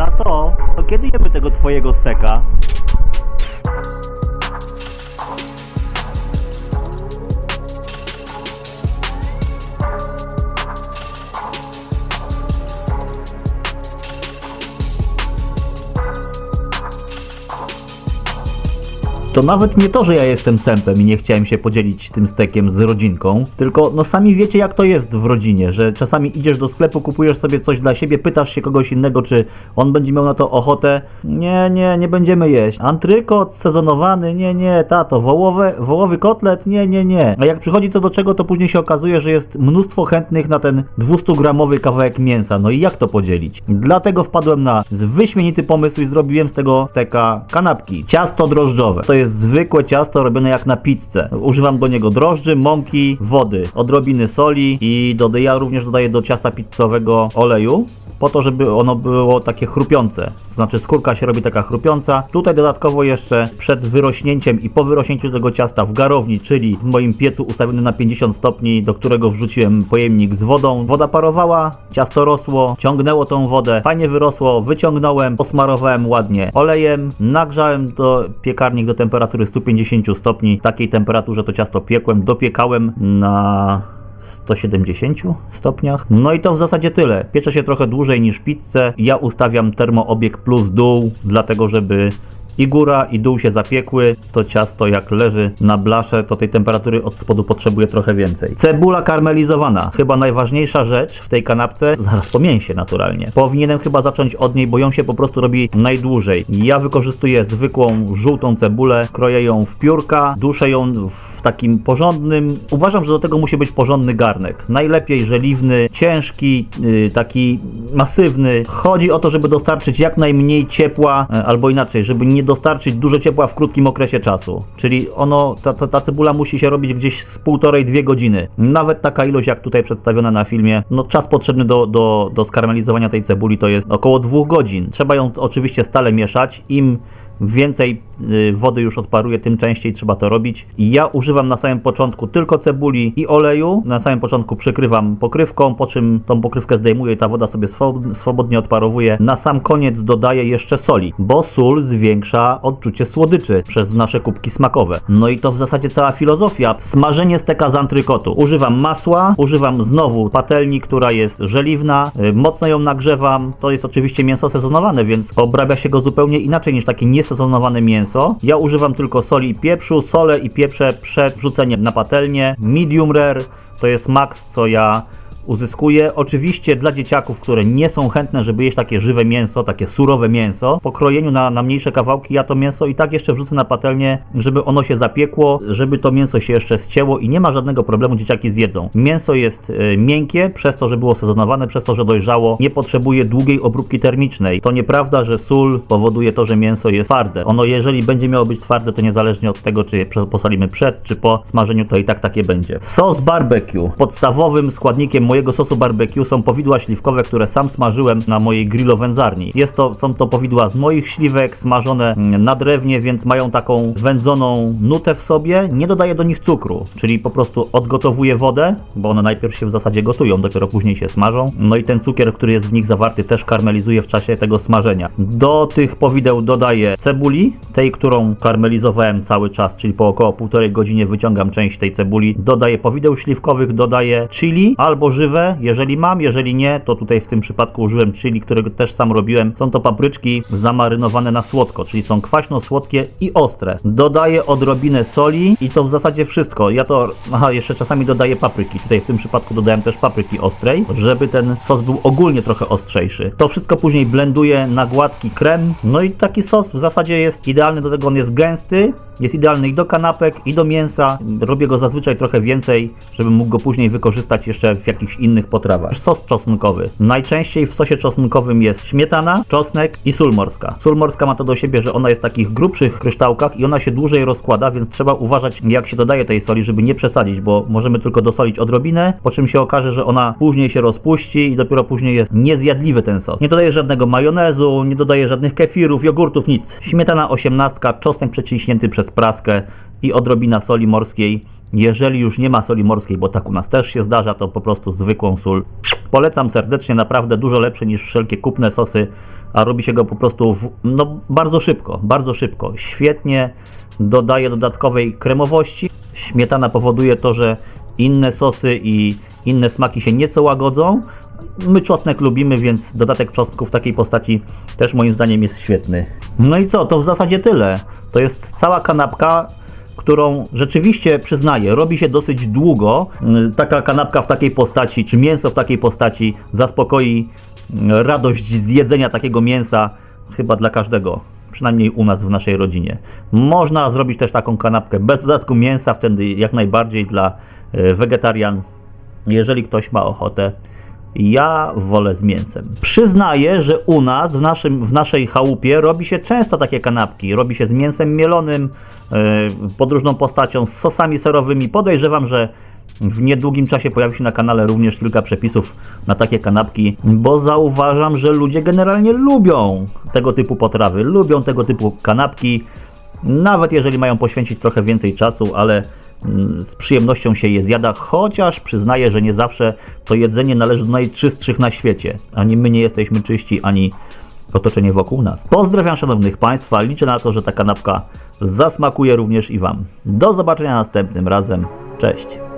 Tato, to kiedy jemy tego twojego steka? To nawet nie to, że ja jestem sępem i nie chciałem się podzielić tym stekiem z rodzinką, tylko no sami wiecie jak to jest w rodzinie, że czasami idziesz do sklepu, kupujesz sobie coś dla siebie, pytasz się kogoś innego, czy on będzie miał na to ochotę. Nie, nie, nie będziemy jeść. Antrykot sezonowany, nie, nie, tato, wołowe, wołowy kotlet, nie, nie, nie. A jak przychodzi co do czego, to później się okazuje, że jest mnóstwo chętnych na ten 200-gramowy kawałek mięsa. No i jak to podzielić? Dlatego wpadłem na wyśmienity pomysł i zrobiłem z tego steka kanapki. Ciasto drożdżowe. To jest zwykłe ciasto robione jak na pizzę. Używam do niego drożdży, mąki, wody, odrobiny soli i dodaję, ja również dodaję do ciasta pizzowego oleju po to, żeby ono było takie chrupiące. To znaczy skórka się robi taka chrupiąca. Tutaj dodatkowo jeszcze przed wyrośnięciem i po wyrośnięciu tego ciasta w garowni, czyli w moim piecu ustawionym na 50 stopni, do którego wrzuciłem pojemnik z wodą. Woda parowała, ciasto rosło, ciągnęło tą wodę, fajnie wyrosło, wyciągnąłem, posmarowałem ładnie olejem, nagrzałem do piekarnik do temperatury 150 stopni. Takiej temperaturze to ciasto piekłem, dopiekałem na 170 stopniach. No i to w zasadzie tyle. Piecze się trochę dłużej niż pizzę. Ja ustawiam termoobieg plus dół, dlatego żeby i góra i dół się zapiekły. To ciasto jak leży na blasze, to tej temperatury od spodu potrzebuje trochę więcej. Cebula karmelizowana. Chyba najważniejsza rzecz w tej kanapce, zaraz po mięsie naturalnie. Powinienem chyba zacząć od niej, bo ją się po prostu robi najdłużej. Ja wykorzystuję zwykłą żółtą cebulę, kroję ją w piórka, duszę ją w takim porządnym. Uważam, że do tego musi być porządny garnek. Najlepiej żeliwny, ciężki, yy, taki masywny. Chodzi o to, żeby dostarczyć jak najmniej ciepła, e, albo inaczej, żeby nie dostarczyć dużo ciepła w krótkim okresie czasu. Czyli ono, ta, ta, ta cebula musi się robić gdzieś z półtorej, dwie godziny. Nawet taka ilość, jak tutaj przedstawiona na filmie, no czas potrzebny do, do, do skarmelizowania tej cebuli to jest około dwóch godzin. Trzeba ją oczywiście stale mieszać. Im więcej y, wody już odparuje, tym częściej trzeba to robić. Ja używam na samym początku tylko cebuli i oleju. Na samym początku przykrywam pokrywką, po czym tą pokrywkę zdejmuję i ta woda sobie swo- swobodnie odparowuje. Na sam koniec dodaję jeszcze soli, bo sól zwiększa odczucie słodyczy przez nasze kubki smakowe. No i to w zasadzie cała filozofia. Smażenie steka z antrykotu. Używam masła, używam znowu patelni, która jest żeliwna, y, mocno ją nagrzewam. To jest oczywiście mięso sezonowane, więc obrabia się go zupełnie inaczej niż takie niesezonowane mięso. Ja używam tylko soli i pieprzu, solę i pieprze przed wrzuceniem na patelnię. Medium rare to jest max, co ja uzyskuję. Oczywiście dla dzieciaków, które nie są chętne, żeby jeść takie żywe mięso, takie surowe mięso, po krojeniu na, na mniejsze kawałki ja to mięso i tak jeszcze wrzucę na patelnię, żeby ono się zapiekło, żeby to mięso się jeszcze ścięło i nie ma żadnego problemu, dzieciaki zjedzą. Mięso jest e, miękkie, przez to, że było sezonowane, przez to, że dojrzało, nie potrzebuje długiej obróbki termicznej. To nieprawda, że sól powoduje to, że mięso jest twarde. Ono jeżeli będzie miało być twarde, to niezależnie od tego, czy je posolimy przed, czy po smażeniu, to i tak takie będzie. Sos barbecue. Podstawowym składnikiem mojego sosu barbecue są powidła śliwkowe, które sam smażyłem na mojej grillowędzarni. Jest to, są to powidła z moich śliwek, smażone mm, na drewnie, więc mają taką wędzoną nutę w sobie. Nie dodaję do nich cukru, czyli po prostu odgotowuję wodę, bo one najpierw się w zasadzie gotują, dopiero później się smażą. No i ten cukier, który jest w nich zawarty, też karmelizuje w czasie tego smażenia. Do tych powideł dodaję cebuli, tej, którą karmelizowałem cały czas, czyli po około półtorej godzinie wyciągam część tej cebuli. Dodaję powideł śliwkowych, dodaję chili albo żywe, jeżeli mam, jeżeli nie, to tutaj w tym przypadku użyłem chili, którego też sam robiłem. Są to papryczki zamarynowane na słodko, czyli są kwaśno-słodkie i ostre. Dodaję odrobinę soli i to w zasadzie wszystko. Ja to, aha, jeszcze czasami dodaję papryki. Tutaj w tym przypadku dodałem też papryki ostrej, żeby ten sos był ogólnie trochę ostrzejszy. To wszystko później blenduję na gładki krem. No i taki sos w zasadzie jest idealny do tego, on jest gęsty, jest idealny i do kanapek, i do mięsa. Robię go zazwyczaj trochę więcej, żebym mógł go później wykorzystać jeszcze w jakichś innych potrawach. Sos czosnkowy. Najczęściej w sosie czosnkowym jest śmietana, czosnek i sól morska. Sól morska ma to do siebie, że ona jest w takich grubszych kryształkach i ona się dłużej rozkłada, więc trzeba uważać jak się dodaje tej soli, żeby nie przesadzić, bo możemy tylko dosolić odrobinę, po czym się okaże, że ona później się rozpuści i dopiero później jest niezjadliwy ten sos. Nie dodaję żadnego majonezu, nie dodaję żadnych kefirów, jogurtów, nic. Śmietana 18, czosnek przeciśnięty przez praskę i odrobina soli morskiej. Jeżeli już nie ma soli morskiej, bo tak u nas też się zdarza, to po prostu zwykłą sól. Polecam serdecznie, naprawdę dużo lepszy niż wszelkie kupne sosy a robi się go po prostu w, no, bardzo szybko, bardzo szybko. Świetnie dodaje dodatkowej kremowości. Śmietana powoduje to, że inne sosy i inne smaki się nieco łagodzą. My czosnek lubimy, więc dodatek czosnku w takiej postaci też moim zdaniem jest świetny. No i co, to w zasadzie tyle. To jest cała kanapka, którą rzeczywiście przyznaję, robi się dosyć długo. Mm, Taka kanapka w takiej postaci, czy mięso w takiej postaci zaspokoi mm, radość z jedzenia takiego mięsa chyba dla każdego. Przynajmniej u nas w naszej rodzinie. Można zrobić też taką kanapkę bez dodatku mięsa, wtedy jak najbardziej dla e, wegetarian, jeżeli ktoś ma ochotę. Ja wolę z mięsem. Przyznaję, że u nas, w, naszym, w naszej chałupie, robi się często takie kanapki. Robi się z mięsem mielonym, yy, podróżną postacią, z sosami serowymi. Podejrzewam, że w niedługim czasie pojawi się na kanale również kilka przepisów na takie kanapki, bo zauważam, że ludzie generalnie lubią tego typu potrawy, lubią tego typu kanapki. Nawet jeżeli mają poświęcić trochę więcej czasu, ale z przyjemnością się je zjada, chociaż przyznaję, że nie zawsze to jedzenie należy do najczystszych na świecie. Ani my nie jesteśmy czyści, ani otoczenie wokół nas. Pozdrawiam szanownych Państwa, liczę na to, że ta kanapka zasmakuje również i Wam. Do zobaczenia następnym razem. Cześć!